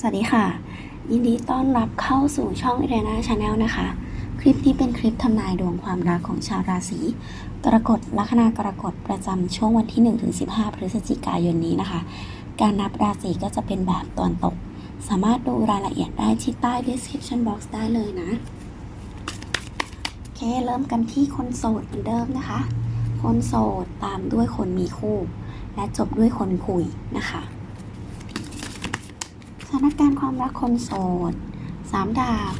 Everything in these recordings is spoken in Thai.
สวัสดีค่ะ ยินดีต้อนรับเข้าสู่ช่องเรนาชาแนลนะคะ คลิปนี้เป็นคลิปทำนายดวงความรักของชาวราศีกรกฎลัคนากรกฎประจำช่วงวันที่ 1-15 พฤศจิกายนนี้นะคะ การนับราศีก็จะเป็นแบบตอนตก สามารถดูรายละเอียดได้ที่ใต้ description box ได้เลยนะ โอเค เริ่มกันที่คนโสดเหมือนเดิมนะคะ คนโสดตามด้วยคนมีคู่ และจบด้วยคนคุยนะคะ สถานการณ์ความรักคนโสดสามดาบ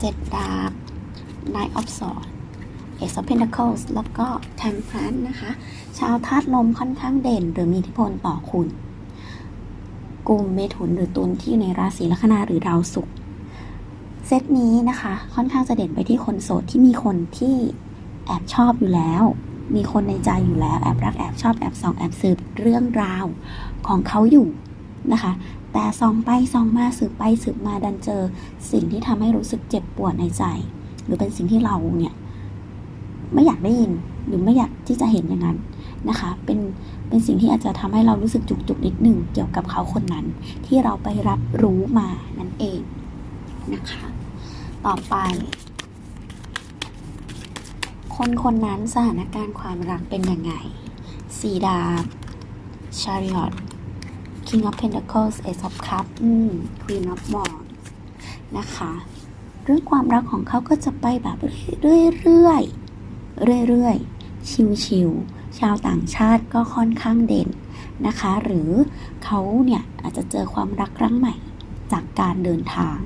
เจ็ดดาบ Nine of Swords Ace of Pentacles แล้วก็ Temperance นะคะ ชาวธาตุลมค่อนข้างเด่น หรือมีอิทธิพลต่อคุณกลุ่มเมถุนหรือตุลที่อยู่ในราศีลัคนาหรือดาวศุกร์เซตนี้นะคะ ค่อนข้างจะเด่นไปที่คนโสดที่มีคนที่แอบชอบอยู่แล้ว มีคนในใจอยู่แล้ว แอบรักแอบชอบแอบส่องแอบสืบเรื่องราวของเขาอยู่นะคะ แต่ส่องไปส่องมาสืบไปสืบมาดันเจอ สิ่งที่ทำให้รู้สึกเจ็บปวดในใจ หรือเป็นสิ่งที่เราเนี่ยไม่อยากได้ยินหรือไม่อยากที่จะเห็นอย่างนั้นนะคะ เป็นเป็นสิ่งที่อาจจะทำให้เรารู้สึกจุกจุกนิดหนึ่งเกี่ยวกับเขาคนนั้น ที่เราไปรับรู้มานั่นเองนะคะ ต่อไป คนคนนั้นสถานการณ์ความรักเป็นยังไงสีดาบ chariot King of Pentacles Ace of Cups Queen of Wands นะคะ เรื่องความรักของเขาก็จะไปแบบเรื่อยๆเรื่อยๆชิวๆชาวต่างชาติก็ค่อนข้างเด่นนะคะ หรือเขาเนี่ยอาจจะเจอความรักครั้งใหม่จากการเดินทาง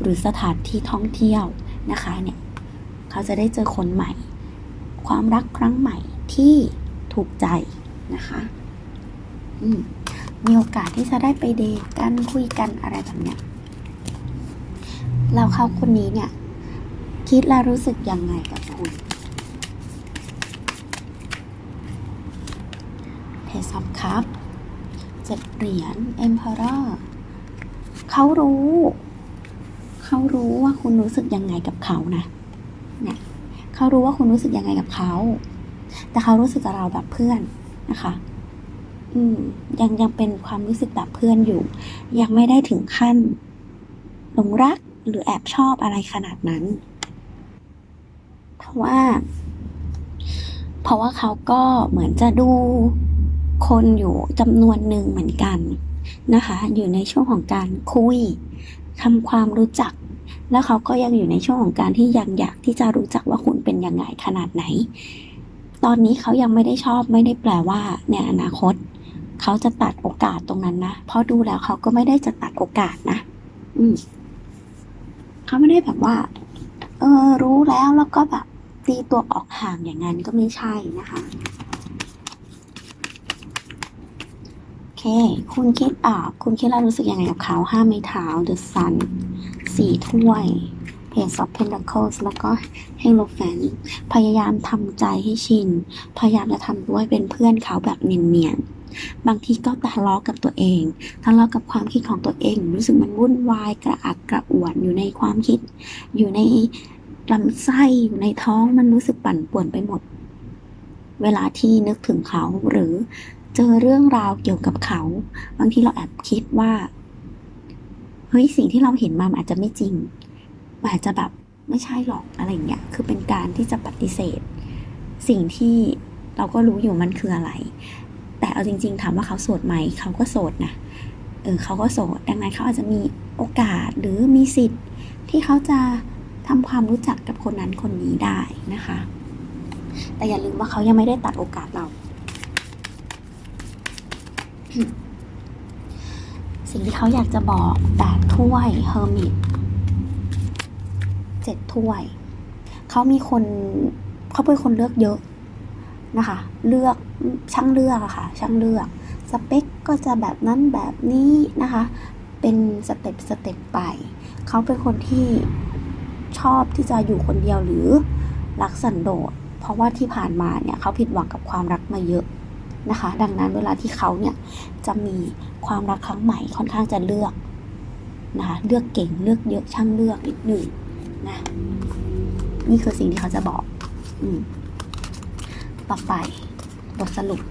หรือสถานที่ท่องเที่ยวนะคะเนี่ยเขาจะได้เจอคนใหม่ ความรักครั้งใหม่ที่ถูกใจนะคะ อืม มีโอกาสที่จะได้ไปเดทกันคุยกันอะไรแบบเนี้ยแล้วเขาคนนี้เนี่ย คิดและรู้สึกยังไงกับคุณ เทซับครับเจ็ดเหรียญเอ็มเพอร์เขารู้ เขารู้ว่าคุณรู้สึกยังไงกับเขานะเนี่ยเขารู้ว่าคุณรู้สึกยังไงกับเขา แต่เขารู้สึกกับเราแบบเพื่อนนะคะ อืม ยังยังเป็นความรู้สึกแบบเพื่อนอยู่ ยังไม่ได้ถึงขั้นหลงรักหรือแอบชอบอะไรขนาดนั้น เพราะว่า เพราะว่าเขาก็เหมือนจะดูคนอยู่จำนวนหนึ่งเหมือนกันนะคะ อยู่ในช่วงของการคุยทำความรู้จัก แล้วเขาก็ยังอยู่ในช่วงของการที่ยังอยากที่จะรู้จักว่าคุณเป็นยังไงขนาดไหน ตอนนี้เขายังไม่ได้ชอบไม่ได้แปลว่าในอนาคต เขาจะตัดโอกาสตรงนั้นนะ เพราะดูแล้วเขาก็ไม่ได้จะตัดโอกาสนะ อืมเขาไม่ได้แบบว่า เออ รู้แล้วแล้วก็แบบตีตัวออกห่างอย่างนั้นก็ไม่ใช่นะคะโอเคคุณคิดอ่าคุณคิดแล้วรู้สึกยังไงกับเขาห้าไม้เท้า The Sun สี่ถ้วย Page of Pentacles แล้วก็ Hero Fan พยายามทำใจให้ชิน พยายามจะทำตัวให้เป็นเพื่อนเขาแบบเนียนๆ บางทีก็ทะเลาะกับตัวเองทะเลาะกับความคิดของตัวเอง รู้สึกมันวุ่นวายกระอักกระอ่วนอยู่ในความคิด อยู่ในลำไส้อยู่ในท้องมันรู้สึกปั่นป่วนไปหมด เวลาที่นึกถึงเขาหรือเจอเรื่องราวเกี่ยวกับเขา บางทีเราแอบคิดว่าเฮ้ยสิ่งที่เราเห็นมาอาจจะไม่จริงอาจจะแบบไม่ใช่หรอกอะไรอย่างเงี้ยคือเป็นการที่จะปฏิเสธ สิ่งที่เราก็รู้อยู่มันคืออะไร เอาจริง ๆ ถามว่าเขาโสดไหมเขาก็โสดนะเออเขาก็โสด ดังนั้นเขาอาจจะมีโอกาสหรือมีสิทธิ์ที่เขาจะทำความรู้จักกับคนนั้นคนนี้ได้นะคะ แต่อย่าลืมว่าเขายังไม่ได้ตัดโอกาสเรา สิ่งที่เขาอยากจะบอกแปดถ้วยเฮอร์มิตเจ็ดถ้วย เขามีคนเขาเป็นคนเลือกเยอะ นะคะ เลือกช่างเลือกอะค่ะ ช่างเลือก สเปคก็จะแบบนั้นแบบนี้นะคะ เป็นสเต็ปสเต็ปไป เขาเป็นคนที่ชอบที่จะอยู่คนเดียวหรือรักสันโดษ เพราะว่าที่ผ่านมาเนี่ยเขาผิดหวังกับความรักมาเยอะนะคะ ดังนั้นเวลาที่เขาเนี่ยจะมีความรักครั้งใหม่ค่อนข้างจะเลือกนะคะเลือกเก่งเลือกเยอะช่างเลือกนิดหนึ่งนะนี่คือสิ่งที่เขาจะบอก อืม ต่อไป บทสรุป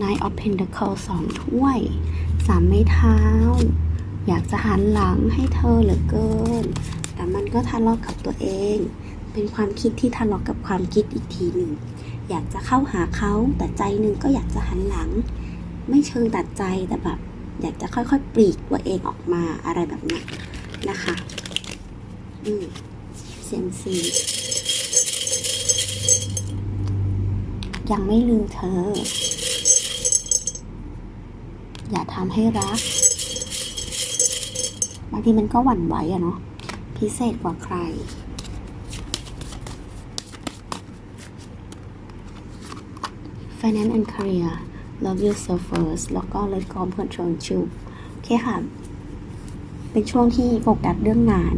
Nine of Pentacles สองถ้วยสามไม้เท้า อยากจะหันหลังให้เธอเหลือเกิน แต่มันก็ทะเลาะกับตัวเอง เป็นความคิดที่ทะเลาะกับความคิดอีกทีหนึ่ง อยากจะเข้าหาเขาแต่ใจหนึ่งก็อยากจะหันหลัง ไม่เชิงตัดใจแต่แบบ อยากจะค่อยๆ ปลีกตัวเองออกมาอะไรแบบนี้ นะคะ อืมเซมซียังไม่ลืมเธอ อย่าทำให้รัก บางทีมันก็หวั่นไหวอะเนาะ พิเศษกว่าใคร Finance and Career Love Yourself First แล้วก็ Let Go Control You โอเคค่ะ เป็นช่วงที่โฟกัสเรื่องงาน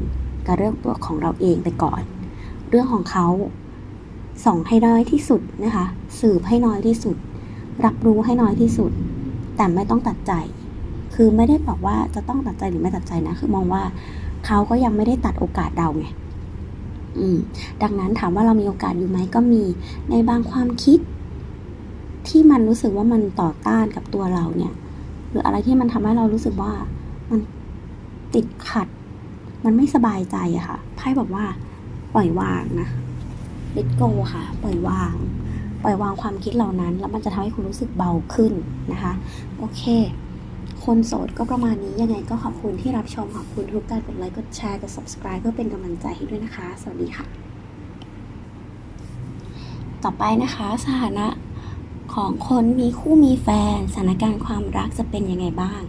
กับเรื่องตัวของเราเองไปก่อน เรื่องของเขาส่องให้น้อยที่สุดนะคะ สืบให้น้อยที่สุด รับรู้ให้น้อยที่สุด แต่ไม่ต้องตัดใจ คือไม่ได้บอกว่าจะต้องตัดใจหรือไม่ตัดใจนะ คือมองว่าเขาก็ยังไม่ได้ตัดโอกาสเราไงอืม ดังนั้นถามว่าเรามีโอกาสอยู่ไหมก็มีในบางความคิด ที่มันรู้สึกว่ามันต่อต้านกับตัวเราเนี่ย หรืออะไรที่มันทำให้เรารู้สึกว่ามัน ติดขัด มันไม่สบายใจอะค่ะไพ่บอกว่า ปล่อยวางนะ let go ค่ะ ปล่อยวาง ปล่อยวางความคิดเหล่านั้น แล้วมันจะทำให้คุณรู้สึกเบาขึ้นนะคะ โอเค คนโสดก็ประมาณนี้ยังไงก็ขอบคุณที่รับชมขอบคุณทุกการกดไลค์กดแชร์กด subscribe เพื่อเป็นกำลังใจให้ด้วยนะคะ สวัสดีค่ะ ต่อไปนะคะสถานะของคนมีคู่มีแฟนสถานการณ์ความรักจะเป็นยังไงบ้าง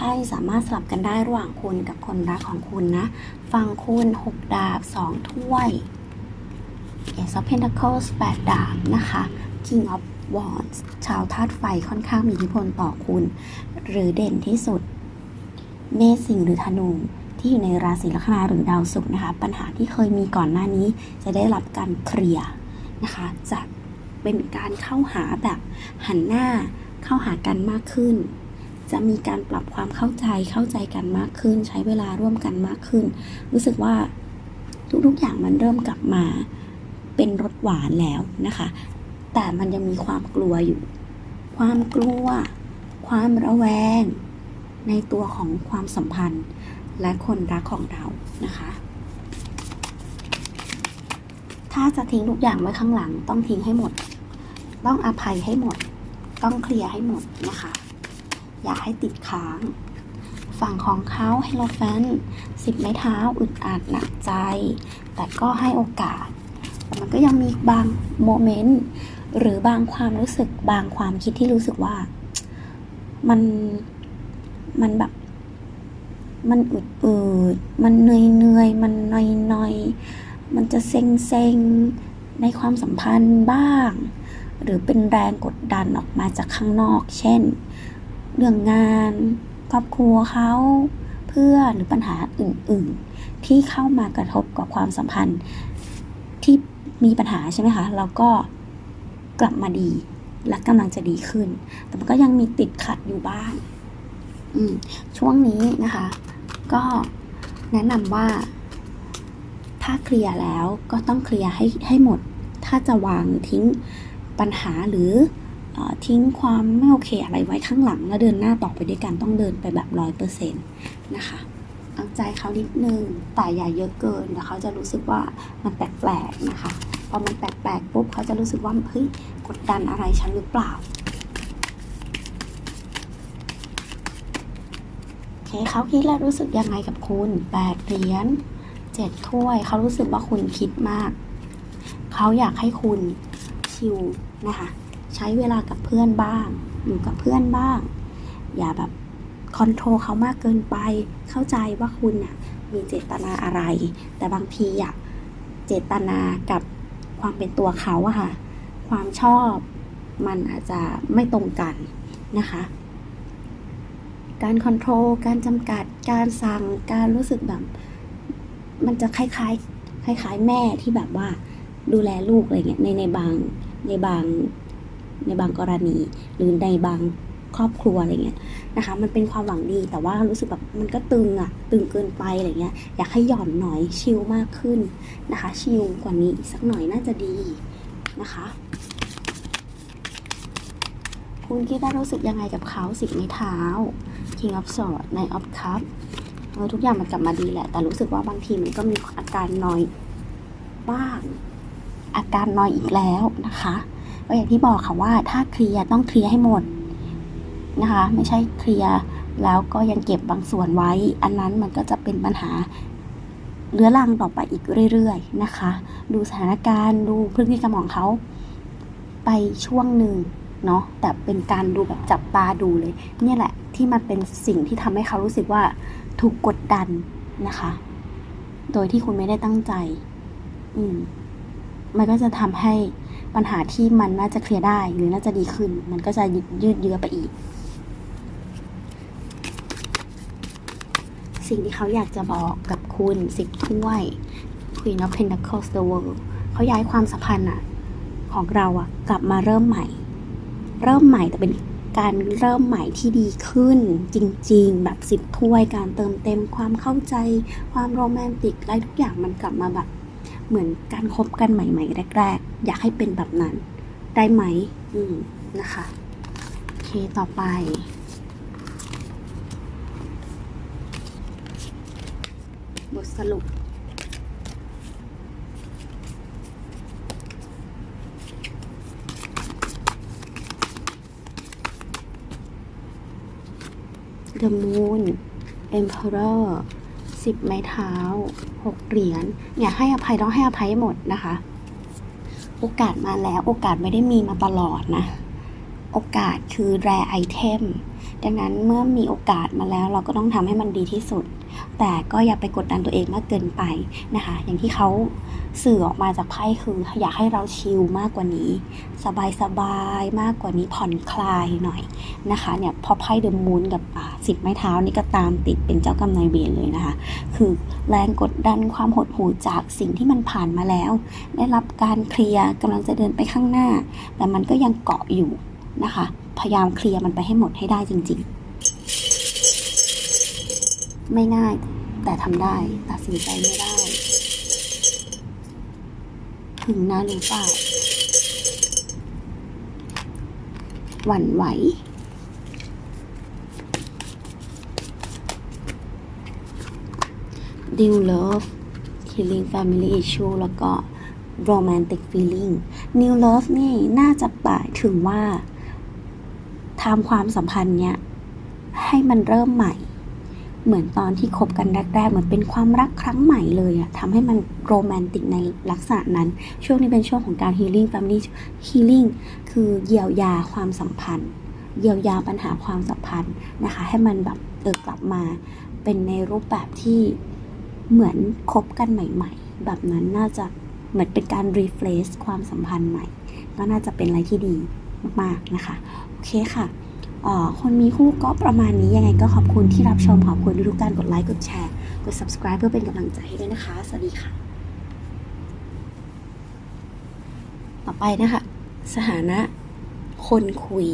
ไพ่สามารถสลับกันได้ระหว่างคุณกับคนรักของคุณนะ ฟังคุณ 6 ดาบ 2 ถ้วย Ace of Pentacles 8 ดาบนะคะ King of Wands ชาวธาตุไฟค่อนข้างมีอิทธิพลต่อคุณ หรือเด่นที่สุด เมษสิงหรือธนูที่อยู่ในราศีลัคนาหรือดาวศุกร์นะคะ ปัญหาที่เคยมีก่อนหน้านี้จะได้รับการเคลียร์นะคะจะเป็นการเข้าหาแบบหันหน้าเข้าหากันมากขึ้น จะมีการปรับความเข้าใจเข้าใจกันมากขึ้น ใช้เวลาร่วมกันมากขึ้น รู้สึกว่าทุกๆอย่างมันเริ่มกลับมาเป็นรสหวานแล้วนะคะ แต่มันยังมีความกลัวอยู่ ความกลัว ความระแวง ในตัวของความสัมพันธ์ และคนรักของเรานะคะ ถ้าจะทิ้งทุกอย่างไว้ข้างหลัง ต้องทิ้งให้หมด ต้องอภัยให้หมด ต้องเคลียร์ให้หมดนะคะ อย่าให้ติดค้าง ฝั่งของเขาให้เราแฟนสิบไม้เท้าอึดอัดหนักใจ แต่ก็ให้โอกาส มันก็ยังมีบางโมเมนต์หรือบางความรู้สึกบางความคิดที่รู้สึกว่า มันมันแบบ มันอึดอึดมันเหนื่อยเหนื่อยมันนอยนอยมันจะเซ็งเซ็งในความสัมพันธ์บ้าง หรือเป็นแรงกดดันออกมาจากข้างนอก เช่น เรื่องงาน ครอบครัวเขาเพื่อนหรือปัญหาอื่น ๆ ที่เข้ามากระทบกับความสัมพันธ์ที่มีปัญหาใช่ไหมคะแล้วก็กลับมาดีและกำลังจะดีขึ้น แต่มันก็ยังมีติดขัดอยู่บ้างช่วงนี้นะคะ ก็แนะนำว่า ถ้าเคลียร์แล้วก็ต้องเคลียร์ให้ให้หมด ถ้าจะวางทิ้งปัญหาหรือ ทิ้งความไม่โอเคอะไรไว้ข้างหลัง แล้วเดินหน้าต่อไปด้วยกันต้องเดินไปแบบร้อยเปอร์เซ็นต์นะคะเอาใจเขานิดนึงแต่อย่าเยอะเกินเดี๋ยวเขาจะรู้สึกว่ามันแปลกๆนะคะพอมันแปลกๆปุ๊บเขาจะรู้สึกว่าเฮ้ยกดดันอะไรฉันหรือเปล่าโอเคเขาคิดแล้วรู้สึกยังไงกับคุณแปดเหรียญเจ็ดถ้วย เขารู้สึกว่าคุณคิดมาก เขาอยากให้คุณชิลนะคะ ใช้เวลากับเพื่อนบ้าง อยู่กับเพื่อนบ้าง อย่าแบบคอนโทรลเขามากเกินไป เข้าใจว่าคุณน่ะมีเจตนาอะไร แต่บางทีอยากเจตนากับความเป็นตัวเขาอะค่ะ ความชอบมันอาจจะไม่ตรงกันนะคะ การคอนโทรล การจำกัด การสั่ง การรู้สึกแบบ มันจะคล้ายๆ คล้ายๆ แม่ที่แบบว่าดูแลลูกอะไรเงี้ยในในบางในบาง ในบางกรณี หรือในบางครอบครัวอะไรเงี้ยนะคะ มันเป็นความหวังดีแต่ว่ารู้สึกแบบมันก็ตึงอะตึงเกินไปอะไรเงี้ยอยากให้หย่อนหน่อยชิลมากขึ้นนะคะ ชิลกว่านี้อีกสักหน่อยน่าจะดีนะคะ คุณคิดว่ารู้สึกยังไงกับเขาสิบไม้เท้า King of Swords ใน of Cup เออทุกอย่างมันกลับมาดีแหละ แต่รู้สึกว่าบางทีมันก็มีอาการนอยบ้าง อาการนอยอีกแล้วนะคะ ก็อย่างที่บอกค่ะว่าถ้าเคลียร์ต้องเคลียร์ให้หมดนะคะ ไม่ใช่เคลียร์แล้วก็ยังเก็บบางส่วนไว้ อันนั้นมันก็จะเป็นปัญหาเรื้อรังต่อไปอีกเรื่อยๆนะคะ ดูสถานการณ์ดูพฤติกรรมของเขาไปช่วงหนึ่งเนาะแต่เป็นการดูแบบจับตาดูเลย เนี่ยแหละที่มันเป็นสิ่งที่ทำให้เขารู้สึกว่าถูกกดดันนะคะ โดยที่คุณไม่ได้ตั้งใจ อืม มันก็จะทำให้ ปัญหาที่มันน่าจะเคลียร์ได้หรือน่าจะดีขึ้น มันก็จะยืดเยื้อไปอีก สิ่งที่เขาอยากจะบอกกับคุณสิบถ้วย Queen of Pentacles the World เขาย้ายความสัมพันธ์อะของเราอะกลับมาเริ่มใหม่ เริ่มใหม่แต่เป็นการเริ่มใหม่ที่ดีขึ้นจริง ๆ แบบสิบถ้วยการเติมเต็มความเข้าใจ ความโรแมนติกอะไรทุกอย่างมันกลับมาแบบ เหมือนการคบกันใหม่ ๆ แรก อยากให้เป็นแบบนั้น ได้ไหมอืมนะคะโอเคต่อไป บทสรุป The Moon Emperor สิบไม้เท้าหกเหรียญเนี่ยให้อภัยต้องให้อภัยหมดนะคะ โอกาสมาแล้วโอกาสไม่ได้มีมาตลอดนะ โอกาสคือแรไอเทมดังนั้นเมื่อมีโอกาสมาแล้วเราก็ต้องทำให้มันดีที่สุด แต่ก็อย่าไปกดดันตัวเองมากเกินไปนะคะ อย่างที่เขา สื่อออกมาจากไพ่คืออยากให้เราชิลมากกว่านี้ สบายสบายๆมากกว่านี้ผ่อนคลายหน่อยนะคะเนี่ยพอไพ่เดอะมูนกับสิบไม้เท้านี่ก็ตามติดเป็นเจ้ากรรมนายเวรเลยนะคะ คือแรงกดดันความหดหู่จากสิ่งที่มันผ่านมาแล้ว ได้รับการเคลียร์กำลังจะเดินไปข้างหน้า แต่มันก็ยังเกาะอยู่นะคะ พยายามเคลียร์มันไปให้หมดให้ได้จริง ๆ ไม่ง่ายแต่ทำได้ตัดสินใจไม่ได้ ถึงนะหรือเปล่าหวั่นไหว Deal Love Healing Family Issue แล้วก็ Romantic Feeling New Love นี่น่าจะหมายถึงว่าทำความสัมพันธ์เนี้ยให้มันเริ่มใหม่ เหมือนตอนที่คบกันแรกๆ เหมือนเป็นความรักครั้งใหม่เลยอะทำให้มันโรแมนติกในลักษณะนั้น ช่วงนี้เป็นช่วงของการ healing family healing คือเยียวยาความสัมพันธ์ เยียวยาปัญหาความสัมพันธ์นะคะ ให้มันแบบเออกลับมา เป็นในรูปแบบที่เหมือนคบกันใหม่ ๆ แบบนั้นน่าจะเหมือนเป็นการ refresh ความสัมพันธ์ใหม่ ก็น่าจะเป็นอะไรที่ดีมากๆนะคะ โอเคค่ะ คนมีคู่ก็ประมาณนี้ยังไงก็ขอบคุณที่รับชมขอบคุณทุกการกดไลค์กดแชร์ กด subscribe เพื่อเป็นกำลังใจให้ด้วยนะคะ สวัสดีค่ะ ต่อไปนะคะ สถานะ คนคุย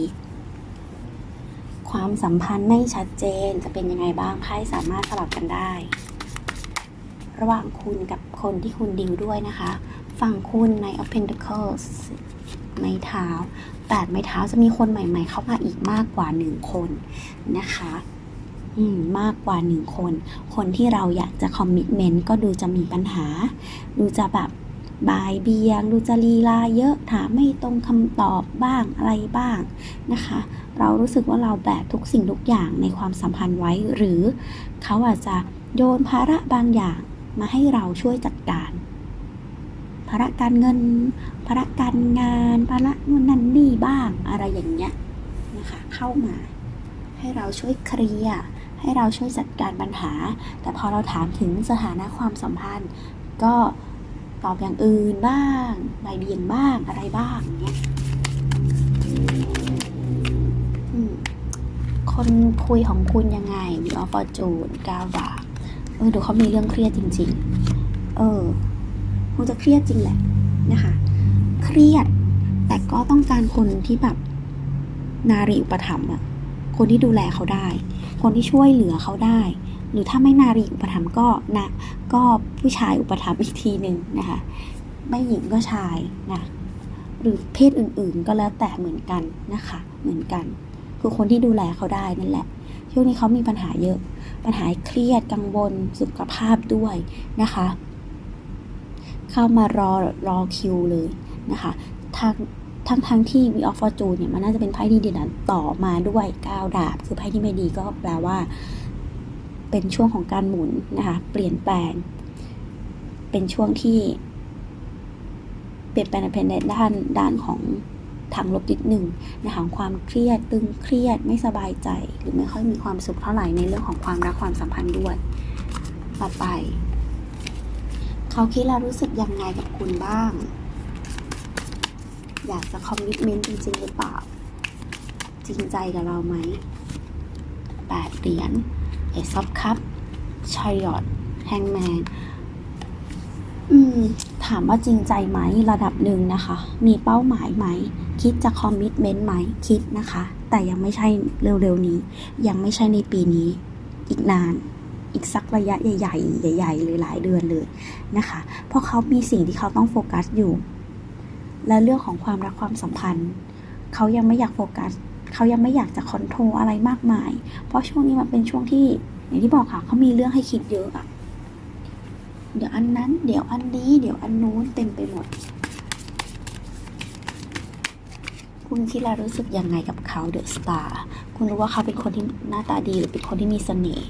ความสัมพันธ์ไม่ชัดเจนจะเป็นยังไงบ้างใครสามารถสลับกันได้ ระหว่างคุณกับคนที่คุณดิวด้วยนะคะ ฝั่งคุณใน Open the Curse ไม้เท้า 8 ไม้เท้าจะมีคนใหม่ ๆ เข้ามาอีกมากกว่า 1 คนนะคะอืมมากกว่าหนึ่งคน คนที่เราอยากจะคอมมิชเมนต์ก็ดูจะมีปัญหา ดูจะแบบบายเบียง ดูจะลีลาเยอะถามไม่ตรงคำตอบบ้างอะไรบ้างนะคะ เรารู้สึกว่าเราแบกทุกสิ่งทุกอย่างในความสัมพันธ์ไว้ หรือเขาอาจจะโยนภาระบางอย่างมาให้เราช่วยจัดการ ภาระการเงิน ภาระการงานภาระนู่นนั่นนี่บ้างอะไรอย่างเงี้ยนะคะเข้ามา ให้เราช่วยเคลียร์ให้เราช่วยจัดการปัญหา แต่พอเราถามถึงสถานะความสัมพันธ์ ก็ตอบอย่างอื่นบ้างใบายเบียงบ้างอะไรบ้างเงี้ยคนคุยของคุณยังไงมีออฟฟอร์จูนกาวาเออดูเขามีเรื่องเครียดจริง ๆ เออคงจะเครียดจริงแหละนะคะ รียด แต่ก็ต้องการคนที่แบบนารีอุปถัมภ์อะคนที่ดูแลเขาได้ คนที่ช่วยเหลือเขาได้ หรือถ้าไม่นารีอุปถัมภ์ก็นะก็ผู้ชายอุปถัมภ์อีกทีหนึ่งนะคะไม่หญิงก็ชายนะหรือเพศอื่นๆก็แล้วแต่เหมือนกันนะคะเหมือนกัน คือคนที่ดูแลเขาได้นั่นแหละ ช่วงนี้เขามีปัญหาเยอะ ปัญหาเครียดกังวลสุขภาพด้วยนะคะ เข้ามารอรอคิวเลย นะคะทางทั้งทั้งที่ We of Fortune เนี่ยมันน่าจะเป็นไพ่ที่ดีนต่อมาด้วยก้าวดาบ คือไพ่ที่ไม่ดีก็แปลว่า เป็นช่วงของการหมุนนะคะเปลี่ยนแปลง เป็นช่วงที่ เปลี่ยนแปลงในในด้านด้านของทางลบนิดหนึ่งนะคะของความเครียดตึงเครียดไม่สบายใจ หรือไม่ค่อยมีความสุขเท่าไหร่ในเรื่องของความรักความสัมพันธ์ด้วยต่อไป เขาคิดแล้วรู้สึกยังไงกับคุณบ้าง อยากจะคอมมิชเมนต์จริง ๆ หรือเปล่า จริงใจกับเราไหมแปดเหรียญเอซอฟคัพชายอดแฮงแมนอืมถามว่าจริงใจไหมระดับหนึ่งนะคะ มีเป้าหมายไหม คิดจะคอมมิชเมนต์ไหมคิดนะคะ แต่ยังไม่ใช่เร็วๆนี้ ยังไม่ใช่ในปีนี้ อีกนานอีกสักระยะใหญ่ ๆ ใหญ่ๆเลยหลายเดือนเลยนะคะ เพราะเขามีสิ่งที่เขาต้องโฟกัสอยู่ และเรื่องของความรักความสัมพันธ์ เขายังไม่อยากโฟกัส เขายังไม่อยากจะคอนโทรอะไรมากมาย เพราะช่วงนี้มันเป็นช่วงที่อย่างที่บอกค่ะเขามีเรื่องให้คิดเยอะอะเดี๋ยวอันนั้น เดี๋ยวอันนี้ เดี๋ยวอันนู้นเต็มไปหมด คุณคิดแล้วรู้สึกยังไงกับเขาเดอะสตาร์ คุณรู้ว่าเขาเป็นคนที่หน้าตาดีหรือเป็นคนที่มีเสน่ห์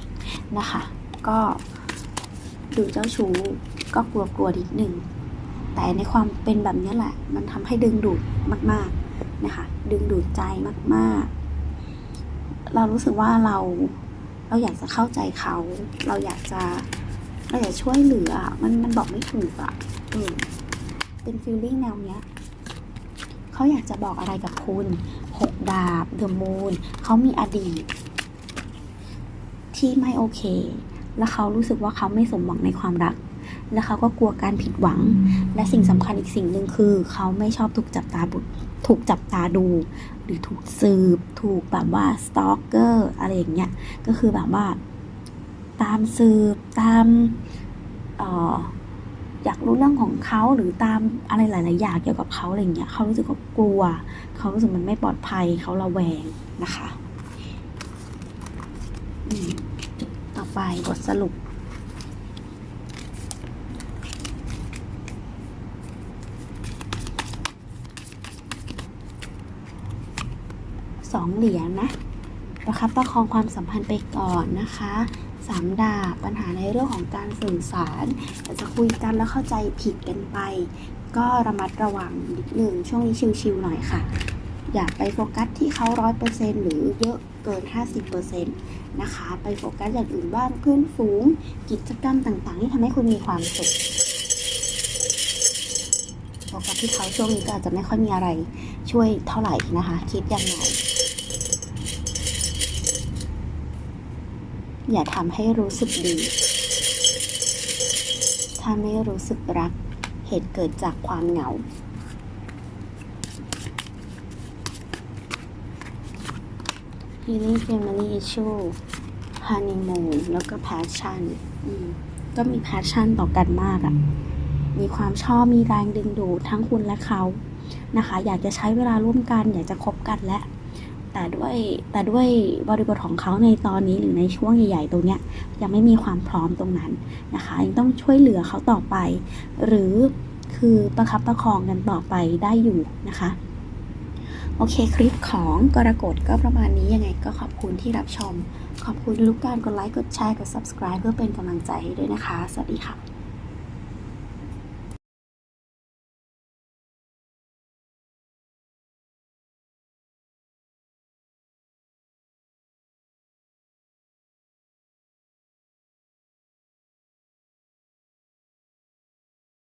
นะคะ ก็ดูเจ้าชู้ก็กลัวๆนิดหนึ่ง แต่ในความเป็นแบบนี้แหละ มันทำให้ดึงดูดมากๆนะคะ ดึงดูดใจมากๆ เรารู้สึกว่าเราเราอยากจะเข้าใจเขา เราอยากจะเราอยากช่วยเหลือ มันมันบอกไม่ถูกอะเออเป็นฟีลลิ่งแนวเนี้ยเขาอยากจะบอกอะไรกับคุณหกดาบเดอะมูนเขามีอดีต ที่ไม่โอเค แล้วเขารู้สึกว่าเขาไม่สมหวังในความรัก แล้วเขาก็กลัวการผิดหวัง และสิ่งสำคัญอีกสิ่งหนึ่งคือ เขาไม่ชอบถูกจับตาบุถูกจับตาดู หรือถูกสืบ ถูกแบบว่าสตอกเกอร์อะไรอย่างเงี้ยก็คือแบบว่า ตามสืบตามอออยากรู้เรื่องของเขาหรือตามอะไรหลาย ๆ อย่างเกี่ยวกับเขาอะไรอย่างเงี้ยเขารู้สึกว่ากลัว เขารู้สึกมันไม่ปลอดภัยเขาระแวงนะคะต่อไปบทสรุป สองเหรียญนะประคับประคองความสัมพันธ์ไปก่อนนะคะสามดาบปัญหาในเรื่องของการสื่อสารอาจจะคุยกันแล้วเข้าใจผิดกันไป ก็ระมัดระวังนิดหนึ่งช่วงนี้ชิลๆหน่อยค่ะ อย่าไปโฟกัสที่เขาร้อยเปอร์เซ็นหรือเยอะเกิน 50%นะคะ ไปโฟกัสอย่างอื่นบ้างเพื่อนฝูง กิจกรรมต่างๆ ที่ทำให้คุณมีความสุขโฟกัสที่เขาช่วงนี้ก็อาจจะไม่ค่อยมีอะไรช่วยเท่าไหร่นะคะ คิดอย่างไร อย่าทำให้รู้สึกดี ถ้าไม่รู้สึกรัก เหตุเกิดจากความเหงา Healing Family Issue Honeymoon แล้วก็ Passion ก็มี Passion ต่อกันมากอะ่ะ มีความชอบ มีแรงดึงดูดทั้งคุณและเขา นะคะ อยากจะใช้เวลาร่วมกัน อยากจะคบกันและ แต่ด้วยแต่ด้วยบริบทของเขาในตอนนี้หรือในช่วงใหญ่ๆตรงเนี้ยยังไม่มีความพร้อมตรงนั้นนะคะยังต้องช่วยเหลือเขาต่อไป หรือคือประคับประคองกันต่อไปได้อยู่นะคะโอเคคลิปของกรกฎก็ประมาณนี้ยังไงก็ขอบคุณที่รับชม ขอบคุณทุกการกดไลค์กดแชร์กด subscribe เพื่อเป็นกำลังใจให้ด้วยนะคะ สวัสดีค่ะ